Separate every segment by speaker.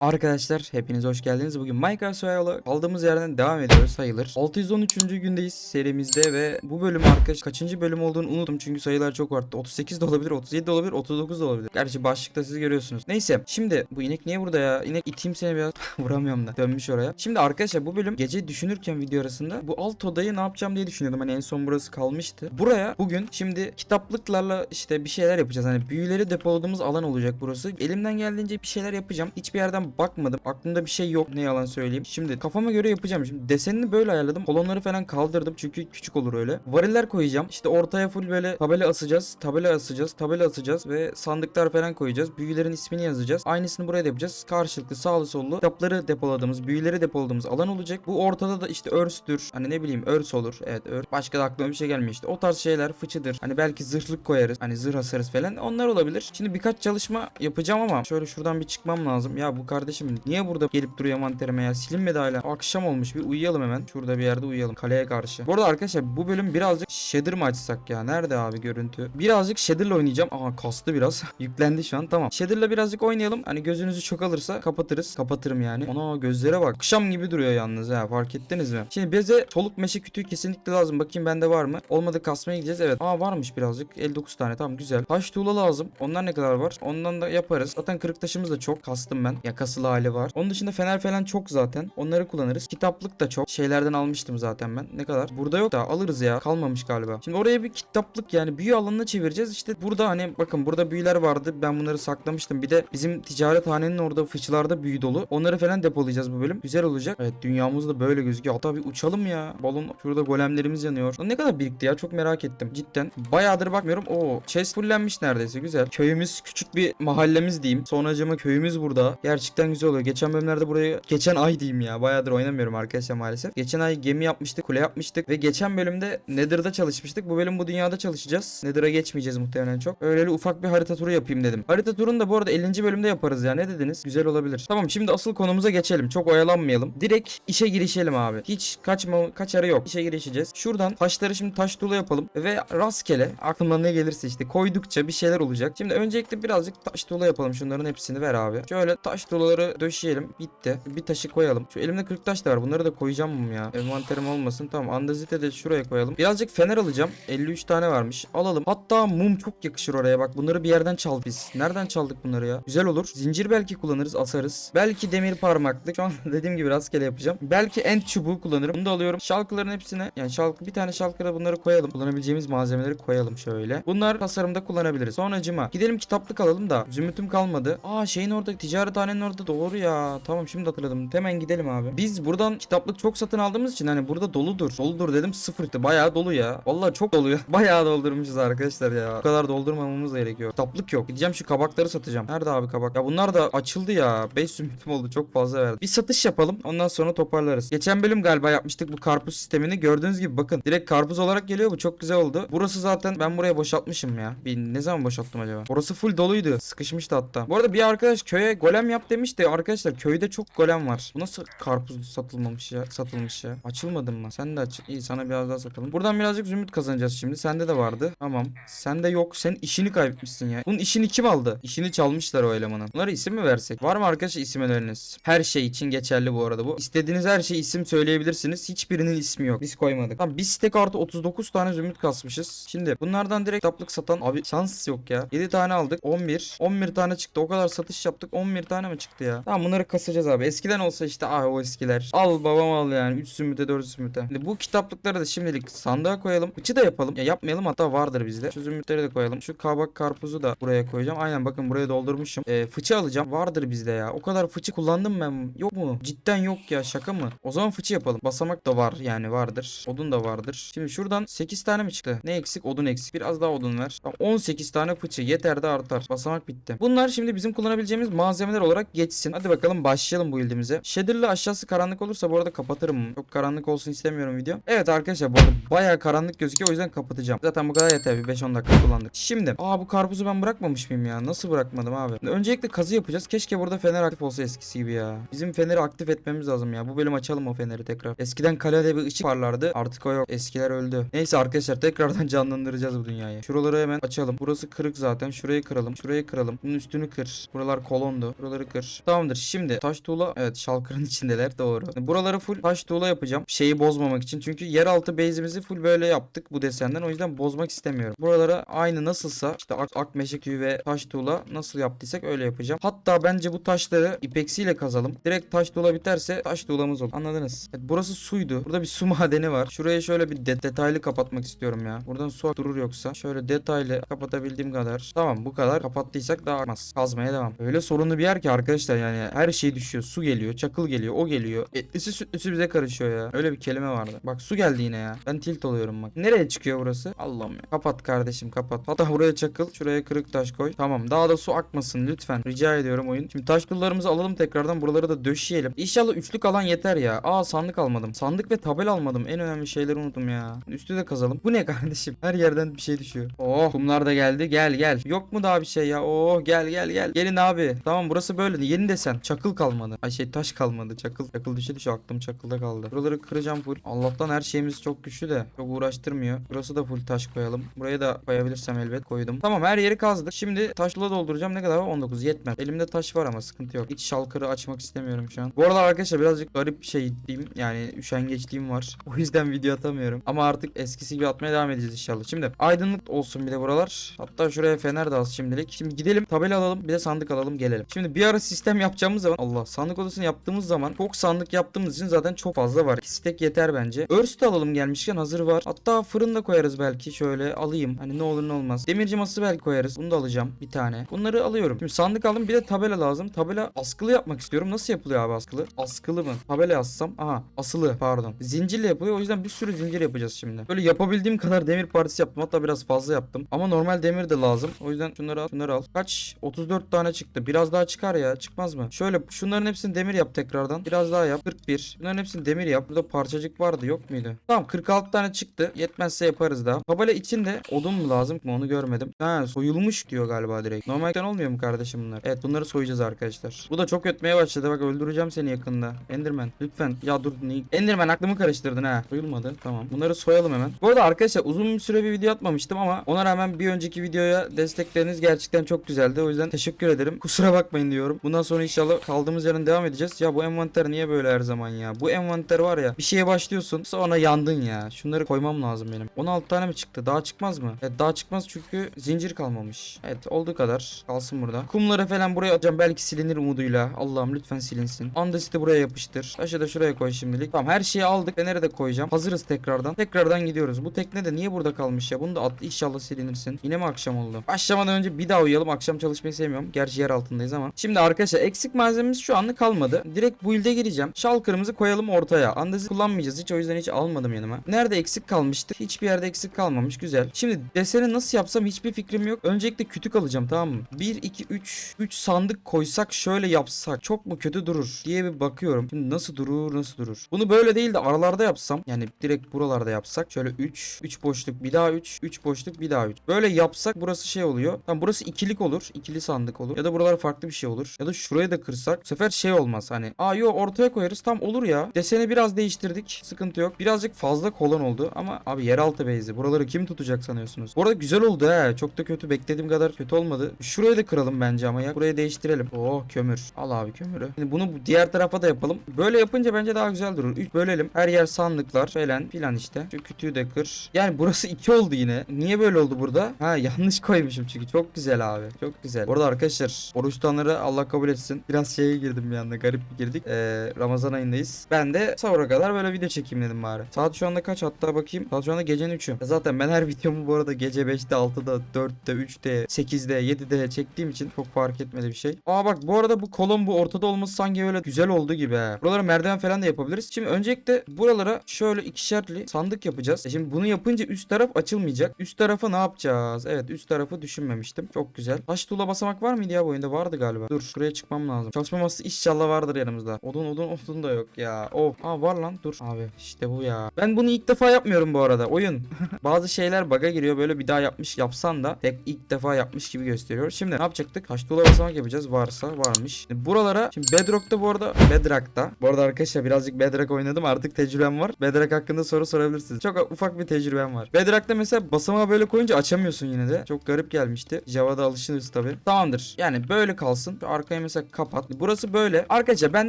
Speaker 1: Arkadaşlar hepiniz hoş geldiniz. Bugün Minecraft Survival'a kaldığımız yerden devam ediyoruz sayılır. 613. gündeyiz serimizde ve bu bölüm arkadaş kaçıncı bölüm olduğunu unuttum çünkü sayılar çok arttı. 38 de olabilir, 37 de olabilir, 39 da olabilir. Gerçi başlıkta siz görüyorsunuz. Neyse şimdi bu inek niye burada ya? İnek iteyim seni biraz. Vuramıyorum da. Dönmüş oraya. Şimdi arkadaşlar bu bölüm gece düşünürken video arasında bu alt odayı ne yapacağım diye düşünüyordum. Hani en son burası kalmıştı. Buraya bugün şimdi kitaplıklarla işte bir şeyler yapacağız. Hani büyüleri depoladığımız alan olacak burası. Elimden geldiğince bir şeyler yapacağım. Hiçbir yerden bakmadım. Aklımda bir şey yok ne yalan söyleyeyim. Şimdi kafama göre yapacağım. Şimdi desenini böyle ayarladım. Kolonları falan kaldırdım çünkü küçük olur öyle. Variller koyacağım. İşte ortaya full böyle tabela asacağız. Tabela asacağız. Tabela asacağız ve sandıklar falan koyacağız. Büyülerin ismini yazacağız. Aynısını buraya da yapacağız. Karşılıklı sağlı sollu kitapları depoladığımız, büyüleri depoladığımız alan olacak. Bu ortada da işte örstür. Hani ne bileyim örs olur. Evet örs. Başka da aklıma bir şey gelmiyor işte. O tarz şeyler fıçıdır. Hani belki zırhlık koyarız. Hani zırh asarız falan. Onlar olabilir. Şimdi birkaç çalışma yapacağım ama şöyle şuradan bir çıkmam lazım. Ya bu kardeşim niye burada gelip duruyor manterime ya? Silinmedi hala. Akşam olmuş. Bir uyuyalım hemen. Şurada bir yerde uyuyalım. Kaleye karşı. Bu arada arkadaşlar bu bölüm birazcık shader mı açsak ya? Nerede abi görüntü? Birazcık shader'la oynayacağım. Aha kastı biraz. Yüklendi şu an. Tamam. Shader'la birazcık oynayalım. Hani gözünüzü çok alırsa kapatırız. Kapatırım yani. Ona gözlere bak. Akşam gibi duruyor yalnız ha. Fark ettiniz mi? Şimdi bize soluk meşe kütüğü kesinlikle lazım. Bakayım bende var mı? Olmadı kasmaya gideceğiz. Evet. Aa varmış birazcık. 59 tane. Tamam güzel. Taş tuğla lazım. Onlar ne kadar var? Ondan da yaparız. Zaten kırık taşımız da çok. Kastım ben. Yakasılı hali var. Onun dışında fener falan çok zaten. Onları kullanırız. Kitaplık da çok. Şeylerden almıştım zaten ben. Ne kadar? Burada yok da alırız ya. Kalmamış galiba. Şimdi oraya bir kitaplık yani büyü alanına çevireceğiz. İşte burada hani bakın burada büyüler vardı. Ben bunları saklamıştım. Bir de bizim ticarethanenin orada fıçılarda büyü dolu. Onları falan depolayacağız bu bölüm. Güzel olacak. Evet dünyamız da böyle gözüküyor. Hatta bir uçalım ya. Balon şurada golemlerimiz yanıyor. Ne kadar birikti ya çok merak ettim. Cidden. Bayağıdır bakmıyorum. Oo chest fullenmiş neredeyse güzel. Köyümüz küçük bir mahallemiz diyeyim. Sonracıma köyümüz burada. Gerçekten güzel oluyor. Geçen bölümlerde buraya geçen ay diyeyim ya. Bayağıdır oynamıyorum arkadaşlar maalesef. Geçen ay gemi yapmıştık, kule yapmıştık ve geçen bölümde Nether'da çalışmıştık. Bu bölüm bu dünyada çalışacağız. Nether'a geçmeyeceğiz muhtemelen çok. Öyle ufak bir harita turu yapayım dedim. Harita turunu da bu arada 50. bölümde yaparız ya. Ne dediniz? Güzel olabilir. Tamam şimdi asıl konumuza geçelim. Çok oyalanmayalım. Direkt işe girişelim abi. Hiç kaçma kaçarı yok. İşe girişeceğiz. Şuradan taşları şimdi taş tuğla yapalım ve rastgele aklımda ne gelirse işte koydukça bir şeyler olacak. Şimdi öncelikle birazcık taş tuğla yapalım. Şunların hepsini ver abi. Şöyle taş tuğlaları döşeyelim. Bitti. Bir taşı koyalım. Şu elimde 40 taş da var. Bunları da koyacağım ya? Envanterim olmasın. Tamam. Andezite de şuraya koyalım. Birazcık fener alacağım. 53 tane varmış. Alalım. Hatta mum çok yakışır oraya. Bak bunları bir yerden çaldık biz. Nereden çaldık bunları ya? Güzel olur. Zincir belki kullanırız. Asarız. Belki demir parmaklık. Şu an dediğim gibi rastgele yapacağım. Belki end çubuğu kullanırım. Bunu da alıyorum. Şalkıların hepsine yani şalkı bir tane şalkıra bunları koyalım. Kullanabileceğimiz malzemeleri koyalım şöyle. Bunlar tasarımda kullanabiliriz. Sonracıma gidelim kitaplık alalım da zümrütüm kalmadı. Aa şeyin orada ticarethanenin orada doğru ya. Tamam şimdi hatırladım. Hemen gidelim abi. Biz buradan kitaplık çok satın aldığımız için hani burada doludur. Doludur dedim sıfırdı. Bayağı dolu ya. Vallahi çok dolu ya. Bayağı doldurmuşuz arkadaşlar ya. Bu kadar doldurmamamız gerekiyor. Kitaplık yok. Gideceğim şu kabakları satacağım. Nerede abi kabak? Ya bunlar da açıldı ya. 5 zümrütüm oldu. Çok fazla verdi. Bir satış yapalım. Ondan sonra toparlarız. Geçen bölüm galiba yapmıştık bu karpuz sistemini. Gördüğünüz gibi bakın. Direkt karpuz olarak geliyor. Bu çok güzel oldu. Burası zaten ben buraya boşaltmışım ya. Bir ne zaman boşalttım acaba? Orası full doluydu. Sıkışmıştı hatta. Bu arada bir arkadaş köye golem yap demişti. Arkadaşlar köyde çok golem var. Bu nasıl karpuz satılmamış ya? Satılmış ya. Açılmadın mı? Sen de aç. İyi sana biraz daha satalım. Buradan birazcık zümrüt kazanacağız şimdi. Sende de vardı. Tamam. Sende yok. Sen işini kaybetmişsin ya. Bunun işini kim aldı? İşini çalmışlar o elemanın. Bunlara isim mi versek? Var mı arkadaşlar isim öneriniz? Her şey için geçerli bu arada bu. İstediğiniz her şey isim söyleyebilirsiniz. Hiçbirinin ismi yok. Biz koymadık. Tamam biz stek artı 39 tane zümrüt kasmışız. Şimdi bunlardan direkt kitaplık satan abi şans yok ya. 7 tane aldık. 11. 11 tane çıktı. O kadar satış yaptık. 11 tane mi çıktı ya? Tamam bunları kasacağız abi. Eskiden olsa işte ah o eskiler. Al babam al yani. 3 zümrüte 4 zümrüte. Şimdi bu kitaplıkları da şimdilik sandığa koyalım. Fıçı da yapalım. Ya yapmayalım hatta vardır bizde. Şu zümrütleri de koyalım. Şu kabak karpuzu da buraya koyacağım. Aynen bakın buraya doldurmuşum. Ee, fıçı alacağım. Vardır bizde ya. O kadar fıçı kullandım ben. Yok mu? Cidden yok ya. Şaka mı? O zaman fıçı yapalım. Basamak da var yani vardır. Odun da vardır. Şimdi şuradan 8 tane mi çıktı? Ne eksik? Odun eksik. Biraz daha odun ver. Tamam, 18 tane fıçı. Yeter de artar. Basamak bitti. Bunlar şimdi bizim kullanabileceğimiz malzemeler olarak geçsin. Hadi bakalım başlayalım bu ildimize. Shader'la aşağısı karanlık olursa bu arada kapatırım. Çok karanlık olsun istemiyorum video. Evet arkadaşlar bu arada bayağı karanlık gözüküyor. O yüzden kapatacağım. Zaten bu kadar yeter. Bir 5-10 dakika kullandık. Şimdi. Aa bu karpuzu ben bırakmamış mıyım ya? Nasıl bırakmadım abi? Öncelikle kazı yapacağız. Keşke burada fener aktif olsa eskisi gibi ya. Bizim feneri aktif etmemiz lazım ya. Bu bölüm açalım o feneri tekrar. Eskiden kalede bir ışık parlardı. Artık o yok. Eskiler öldü. Neyse arkadaşlar tekrardan canlandıracağız bu dünyayı. Şuraları hemen açalım. Burası kırık zaten. Şurayı kıralım. Şurayı kıralım. Bunun üstünü kır. Buralar kolondu. Buraları kır. Tamamdır. Şimdi taş tuğla evet şalkırın içindeler doğru. Buraları full taş tuğla yapacağım. Şeyi bozmamak için. Çünkü yeraltı base'imizi full böyle yaptık bu desenden. O yüzden bozmak istemiyorum. Buralara aynı nasılsa işte ak, ak meşe tüyü ve taş tuğla nasıl yaptıysak öyle yapacağım. Hatta bence bu taşları ipeksiyle kazalım. Direkt taş tuğla biterse taş tuğlamız olur. Anladınız? Evet, burası suydu. Burada bir su madeni var. Şuraya şöyle bir de- detaylı kapatmak istiyorum ya. Buradan su durur yoksa. Şöyle detaylı kapatabildiğim kadar. Tamam bu kadar. Kapattıysak daha akmaz. Kazmaya devam. Öyle sorunlu bir yer ki arkadaşlar yani her şey düşüyor. Su geliyor, çakıl geliyor, o geliyor. Etlisi sütlüsü bize karışıyor ya. Öyle bir kelime vardı. Bak su geldi yine ya. Ben tilt oluyorum bak. Nereye çıkıyor burası? Allah'ım ya. Kapat kardeşim kapat. Hatta buraya çakıl. Şuraya kırık taş koy. Tamam. Daha da su akmasın lütfen. Rica ediyorum oyun. Şimdi taş tullarımızı alalım tekrardan. Buraları da döşeyelim. İnşallah üçlük alan yeter ya. Aa sandık almadım. Sandık ve tabela almadım. En önemli şeyleri unuttum ya. Üstü de kazalım. Bu ne kardeşim? Her yerden bir şey düşüyor. Oh kumlar da geldi. Gel gel. Yok mu daha bir şey ya? Oh gel gel gel. Gelin abi. Tamam burası böyle. Yeni desen. Çakıl kalmadı. Ay şey taş kalmadı. Çakıl. Çakıl düşe düşe aklım çakılda kaldı. Buraları kıracağım full. Allah'tan her şeyimiz çok güçlü de. Çok uğraştırmıyor. Burası da full taş koyalım. Buraya da koyabilirsem elbet koydum. Tamam her yeri kazdık. Şimdi taşla dolduracağım. Ne kadar var? 19 yetmez. Elimde taş var ama sıkıntı yok. Hiç şalkırı açmak istemiyorum şu an. Bu arada arkadaşlar birazcık garip bir şey diyeyim. Yani üşengeçliğim var. O yüzden video atamıyorum. Ama artık eskisi gibi atmaya devam edeceğiz inşallah. Şimdi aydınlık olsun bir de buralar. Hatta şuraya fener de az şimdilik. Şimdi gidelim tabela alalım. Bir de sandık alalım gelelim. Şimdi bir ara sistem yapacağımız zaman Allah sandık odasını yaptığımız zaman çok sandık yaptığımız için zaten çok fazla var. İki stek yeter bence. Örs alalım gelmişken hazır var. Hatta fırın da koyarız belki. Şöyle alayım. Hani ne olur ne olmaz. Demirci masası belki koyarız. Bunu da alacağım bir tane. Bunları alıyorum. Şimdi sandık aldım. Bir de tabela lazım. Tabela askılı yapmak istiyorum. Nasıl yapılıyor abi askılı? Askılı mı? Tabela yazsam. Aha asılı pardon. Zincirle yapılıyor. O yüzden bir sürü zincir yapacağız şimdi. Böyle yapabildiğim kadar demir partisi yaptım. Hatta biraz fazla yaptım. Ama normal demir de lazım. O yüzden şunları al. Şunları al. Kaç? 34 tane çıktı. Biraz daha çıkar ya. Çıkmaz mı? Şöyle şunların hepsini demir yap tekrardan. Biraz daha yap. 41. Bunların hepsini demir yap. Burada parçacık vardı yok muydu? Tamam 46 tane çıktı. Yetmezse yaparız daha. Tabela içinde odun mu lazım mı onu görmedim. Ha soyulmuş diyor galiba direkt. Normalden olmuyor mu kardeşim bunlar? Evet bunları soyacağız arkadaşlar. Bu da çok ötmeye başladı. Bak öldüreceğim seni yakında. Enderman lütfen. Ya dur. ne- Enderman aklımı karıştırdın ha. Soyulmadı. Tamam. Bunları soyalım hemen. Bu arada arkadaşlar uzun bir süre bir video atmamıştım ama ona rağmen bir önceki videoya destekleriniz gerçekten çok güzeldi. O yüzden teşekkür ederim. Kusura bakmayın diyorum. Bundan sonra inşallah kaldığımız yerden devam edeceğiz. Ya bu envanter niye böyle her zaman ya? Bu envanter var ya bir şeye başlıyorsun sonra yandın ya. Şunları koymam lazım benim. 16 tane mi çıktı? Daha çıkmaz mı? Evet daha çıkmaz çünkü zincir kalmamış. Evet olduğu kadar kalsın burada. Kumları falan buraya atacağım. Belki silinir umuduyla. Allah'ım lütfen silinsin. Andesit'i buraya yapıştır. Taşı da şuraya koy şimdilik. Tamam her şeyi aldık. Feneri de koyacağım. Hazırız tekrardan. Tekrardan gidiyoruz. Bu tekne de niye burada kalmış ya? Bunu da at. İnşallah silinirsin. Yine mi akşam oldu? Başlamadan önce bir daha uyuyalım. Akşam çalışmayı sevmiyorum. Gerçi yer altındayız ama. Şimdi arkadaşlar eksik malzememiz şu anlık kalmadı. Direkt build'e gireceğim. Şal kırmızı koyalım ortaya. Andezi kullanmayacağız hiç o yüzden hiç almadım yanıma. Nerede eksik kalmıştı? Hiçbir yerde eksik kalmamış. Güzel. Şimdi deseni nasıl yapsam hiçbir fikrim yok. Öncelikle kütük alacağım tamam mı? 1 2 3 3 sandık koysak şöyle yapsak çok mu kötü durur diye bir bakıyorum. Şimdi nasıl durur nasıl durur? Bunu böyle değil de aralarda yapsam yani direkt buralarda yapsak şöyle 3 3 boşluk bir daha 3 3 boşluk bir daha 3. Böyle yapsak burası şey oluyor. Tamam burası ikilik olur. ikili sandık olur. Ya da buralar farklı bir şey olur. Ya da şuraya da kırsak bu sefer şey olmaz hani. Aa yo ortaya koyarız tam olur ya. Deseni biraz değiştirdik. Sıkıntı yok. Birazcık fazla kolon oldu ama abi yeraltı base'i. Buraları kim tutacak sanıyorsunuz? Bu arada güzel oldu he. Çok da kötü. Beklediğim kadar kötü olmadı. Şurayı da kıralım bence ama ya. Burayı değiştirelim. Oh kömür. Al abi kömürü. Şimdi bunu bu diğer tarafa da yapalım. Böyle yapınca bence daha güzel durur. 3 bölelim. Her yer sandıklar falan filan işte. Şu kütüğü de kır. Yani burası 2 oldu yine. Niye böyle oldu burada? Ha yanlış koymuşum çünkü. Çok güzel abi. Çok güzel. Bu arada arkadaşlar oruç Allah kabul etsin. Biraz şeye girdim bir anda. Garip bir girdik. Ee, Ramazan ayındayız. Ben de sahura kadar böyle video çekeyim dedim bari. Saat şu anda kaç? Hatta bakayım. Saat şu anda gecenin 3'ü. Zaten ben her videomu bu arada gece 5'te, 6'da, 4'te, 3'te, 8'de, 7'de çektiğim için çok fark etmedi bir şey. Aa bak bu arada bu kolon bu ortada olması sanki böyle güzel oldu gibi he. Buralara merdiven falan da yapabiliriz. Şimdi öncelikle buralara şöyle ikişerli sandık yapacağız. E şimdi bunu yapınca üst taraf açılmayacak. Üst tarafı ne yapacağız? Evet üst tarafı düşünmemiştim. Çok güzel. Taş tuğla basamak var mıydı ya bu oyunda? Vardı galiba. Dur şuraya çıkmam lazım. Çalışma masası inşallah vardır yanımızda. Odun odun odun da yok ya. Of. Aa var lan dur. Abi işte bu ya. Ben bunu ilk defa yapmıyorum bu arada. Oyun. Bazı şeyler bug'a giriyor. Böyle bir daha yapmış yapsan da tek ilk defa yapmış gibi gösteriyor. Şimdi ne yapacaktık? Taş tuğla basamak yapacağız. Varsa varmış. Şimdi buralara şimdi Bedrock'ta bu arada Bedrock'ta. Bu arada arkadaşlar birazcık Bedrock oynadım. Artık tecrübem var. Bedrock hakkında soru sorabilirsiniz. Çok ufak bir tecrübem var. Bedrock'ta mesela basamağı böyle koyunca açamıyorsun yine de. Çok garip gelmişti. Java'da alışırız tabi. Tamamdır. Yani böyle kalsın. Arkaya Burayı mesela kapat. Burası böyle. Arkadaşlar ben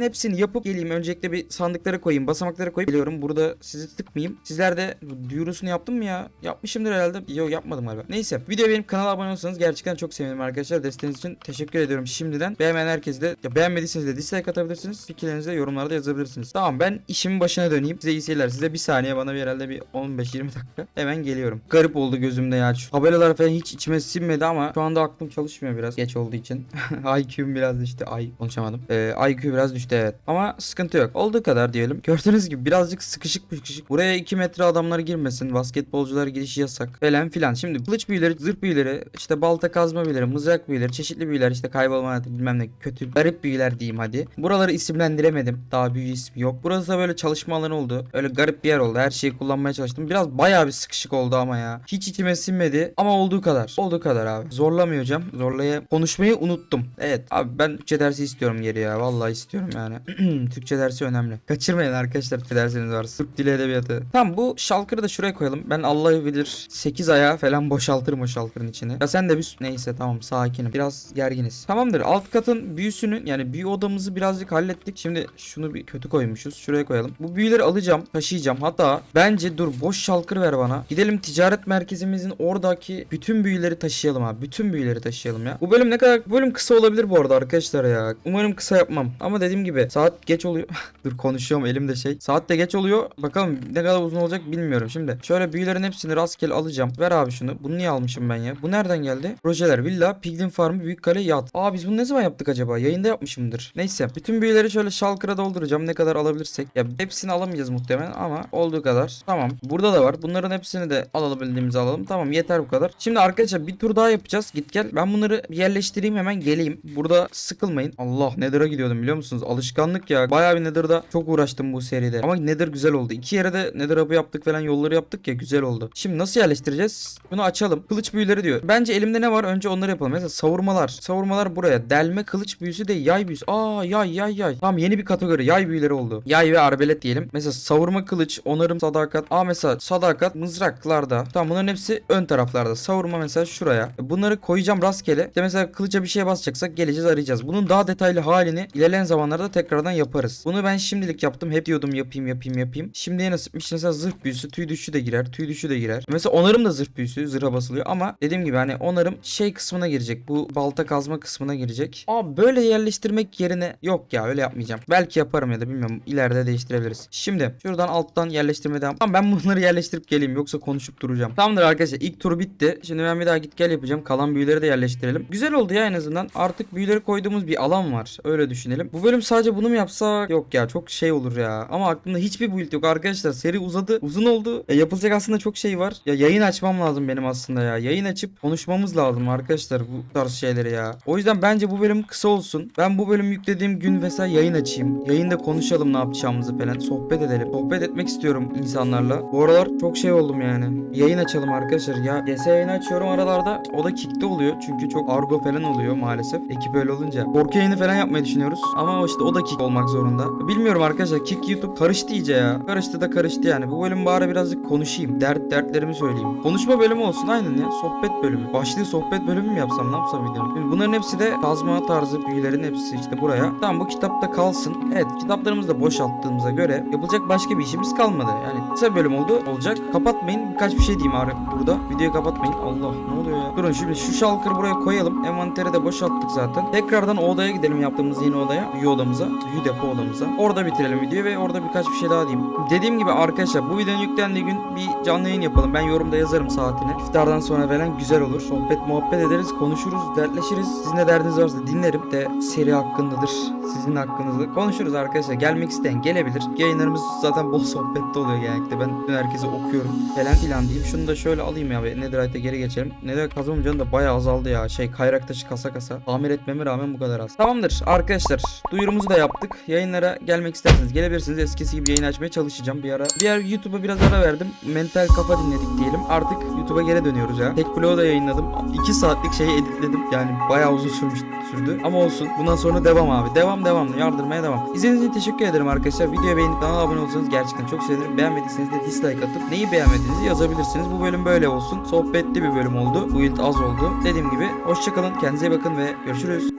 Speaker 1: hepsini yapıp geleyim. Öncelikle bir sandıklara koyayım. Basamaklara koyup geliyorum. Burada sizi sıkmayayım. Sizler de duyurusunu yaptım mı ya? Yapmışımdır herhalde. Yok yapmadım galiba. Neyse. Video benim kanala abone olsanız gerçekten çok sevinirim arkadaşlar. Desteğiniz için teşekkür ediyorum şimdiden. Beğenmeyen herkese de ya beğenmediyseniz de dislike atabilirsiniz. Fikirlerinizi de yorumlarda yazabilirsiniz. Tamam ben işimin başına döneyim. Size iyi seyirler. Size bir saniye bana bir herhalde bir 15-20 dakika. Hemen geliyorum. Garip oldu gözümde ya. Şu tabelalar falan hiç içime sinmedi ama şu anda aklım çalışmıyor biraz. Geç olduğu için. IQ'm biraz işte ay konuşamadım. Ee, IQ biraz düştü evet. Ama sıkıntı yok. Olduğu kadar diyelim. Gördüğünüz gibi birazcık sıkışık sıkışık. Buraya 2 metre adamlar girmesin. Basketbolcular girişi yasak. Falan filan. Şimdi kılıç büyüleri, zırh büyüleri, işte balta kazma büyüleri, mızrak büyüleri, çeşitli büyüler, işte kaybolma bilmem ne kötü garip büyüler diyeyim hadi. Buraları isimlendiremedim. Daha büyü ismi yok. Burası da böyle çalışma alanı oldu. Öyle garip bir yer oldu. Her şeyi kullanmaya çalıştım. Biraz bayağı bir sıkışık oldu ama ya. Hiç içime sinmedi ama olduğu kadar. Olduğu kadar abi. Zorlamayacağım. Zorlaya konuşmayı unuttum. Evet abi ben Türkçe dersi istiyorum geri ya. Vallahi istiyorum yani. Türkçe dersi önemli. Kaçırmayın arkadaşlar Türkçe dersiniz varsa. Türk dili edebiyatı. Tamam bu şalkırı da şuraya koyalım. Ben Allah bilir 8 ayağı falan boşaltırım o şalkırın içine. Ya sen de bir neyse tamam sakinim. Biraz gerginiz. Tamamdır. Alt katın büyüsünü yani büyü odamızı birazcık hallettik. Şimdi şunu bir kötü koymuşuz. Şuraya koyalım. Bu büyüleri alacağım, taşıyacağım. Hatta bence dur boş şalkır ver bana. Gidelim ticaret merkezimizin oradaki bütün büyüleri taşıyalım abi. Bütün büyüleri taşıyalım ya. Bu bölüm ne kadar bu bölüm kısa olabilir bu arada arkadaşlar ya. Umarım kısa yapmam. Ama dediğim gibi saat geç oluyor. dur konuşuyorum elimde şey. Saat de geç oluyor. Bakalım ne kadar uzun olacak bilmiyorum. Şimdi şöyle büyülerin hepsini rastgele alacağım. Ver abi şunu. Bunu niye almışım ben ya? Bu nereden geldi? Projeler, villa, piglin farmı, büyük kale, yat. Aa biz bunu ne zaman yaptık acaba? Yayında yapmışımdır. Neyse. Bütün büyüleri şöyle şalkıra dolduracağım. Ne kadar alabilirsek. Ya hepsini alamayacağız muhtemelen ama olduğu kadar. Tamam. Burada da var. Bunların hepsini de alabildiğimizi alalım. Tamam yeter bu kadar. Şimdi arkadaşlar bir tur daha yapacağız. Git gel. Ben bunları yerleştireyim hemen geleyim. Burada sıkılmayın. Allah Nether'a gidiyordum biliyor musunuz? Alışkanlık ya. Bayağı bir Nether'da çok uğraştım bu seride. Ama Nether güzel oldu. İki yere de Nether hub'ı yaptık falan yolları yaptık ya güzel oldu. Şimdi nasıl yerleştireceğiz? Bunu açalım. Kılıç büyüleri diyor. Bence elimde ne var? Önce onları yapalım. Mesela savurmalar. Savurmalar buraya. Delme kılıç büyüsü de yay büyüsü. Aa yay yay yay. Tamam yeni bir kategori. Yay büyüleri oldu. Yay ve arbelet diyelim. Mesela savurma kılıç, onarım, sadakat. Aa mesela sadakat mızraklarda. Tamam bunların hepsi ön taraflarda. Savurma mesela şuraya. Bunları koyacağım rastgele. İşte mesela kılıca bir şeye basacaksak geleceğiz arayacağız. Bunun daha detaylı halini ilerleyen zamanlarda tekrardan yaparız. Bunu ben şimdilik yaptım. Hep diyordum yapayım yapayım yapayım. Şimdiye nasipmiş mesela zırh büyüsü, tüy düşü de girer. Tüy düşü de girer. Mesela onarım da zırh büyüsü. Zırha basılıyor ama dediğim gibi hani onarım şey kısmına girecek. Bu balta kazma kısmına girecek. Aa böyle yerleştirmek yerine yok ya öyle yapmayacağım. Belki yaparım ya da bilmiyorum. İleride değiştirebiliriz. Şimdi şuradan alttan yerleştirmeye devam. Tamam ben bunları yerleştirip geleyim yoksa konuşup duracağım. Tamamdır arkadaşlar ilk tur bitti. Şimdi ben bir daha git gel yapacağım. Kalan büyüleri de yerleştirelim. Güzel oldu ya en azından. Artık büyüleri koyduğumuz bir alan var. Öyle düşünelim. Bu bölüm sadece bunu mu yapsak? Yok ya çok şey olur ya. Ama aklımda hiçbir build yok arkadaşlar. Seri uzadı. Uzun oldu. Ya yapılacak aslında çok şey var. Ya yayın açmam lazım benim aslında ya. Yayın açıp konuşmamız lazım arkadaşlar bu tarz şeyleri ya. O yüzden bence bu bölüm kısa olsun. Ben bu bölüm yüklediğim gün vesaire yayın açayım. Yayında konuşalım ne yapacağımızı falan. Sohbet edelim. Sohbet etmek istiyorum insanlarla. Bu aralar çok şey oldum yani. Yayın açalım arkadaşlar. Ya DS yayını açıyorum aralarda. O da kickte oluyor. Çünkü çok argo falan oluyor maalesef. Ekip öyle olunca. Korku yayını falan yapmayı düşünüyoruz. Ama işte o da kick olmak zorunda. Bilmiyorum arkadaşlar. Kick YouTube karıştı iyice ya. Karıştı da karıştı yani. Bu bölüm bari birazcık konuşayım. Dert dertlerimi söyleyeyim. Konuşma bölümü olsun aynen ya. Sohbet bölümü. Başlığı sohbet bölümü mü yapsam ne yapsam videonun? Şimdi bunların hepsi de kazma tarzı büyülerin hepsi işte buraya. Tamam bu kitapta kalsın. Evet kitaplarımızı da boşalttığımıza göre yapılacak başka bir işimiz kalmadı. Yani kısa bölüm oldu olacak. Kapatmayın. Birkaç bir şey diyeyim abi burada. Videoyu kapatmayın. Allah ne oluyor ya? Durun şimdi şu şalkırı buraya koyalım. Envanteri de boşalttık zaten. Tekrardan o odaya gidelim yaptığımız yeni odaya. Büyü odamıza. Büyü depo odamıza. Orada bitirelim videoyu ve orada birkaç bir şey daha diyeyim. Dediğim gibi arkadaşlar bu videonun yüklendiği gün bir canlı yayın yapalım. Ben yorumda yazarım saatini. İftardan sonra falan güzel olur. Sohbet muhabbet ederiz. Konuşuruz. Dertleşiriz. Sizin de derdiniz varsa dinlerim. De seri hakkındadır. Sizin hakkınızda. Konuşuruz arkadaşlar. Gelmek isteyen gelebilir. Yayınlarımız zaten bol sohbette oluyor genellikle. Ben herkese okuyorum falan filan diyeyim. Şunu da şöyle alayım ya. Netherite'e geri geçelim. Nether kazmam canı da bayağı azaldı ya. Şey kayrak taşı kasa kasa. Tamir etmeme rağmen bu kadar az. Tamamdır arkadaşlar. Duyurumuzu da yaptık. Yayınlara gelmek isterseniz gelebilirsiniz. Eskisi gibi yayın açmaya çalışacağım bir ara. Diğer YouTube'a biraz ara verdim. Mental kafa dinledik diyelim. Artık YouTube'a geri dönüyoruz ya. Tek vlogu da yayınladım. 2 saatlik şeyi editledim. Yani bayağı uzun sürmüş sürdü. Ama olsun. Bundan sonra devam abi. Devam devam. Yardırmaya devam. İzlediğiniz için teşekkür ederim arkadaşlar. Videoyu beğenip kanala abone olsanız gerçekten çok sevinirim. Beğenmediyseniz de dislike atıp neyi beğenmediğinizi yazabilirsiniz. Bu bölüm böyle olsun. Sohbetli bir bölüm oldu. Bu yıl az oldu. Dediğim gibi hoşçakalın. Kendinize bakın ve görüşürüz.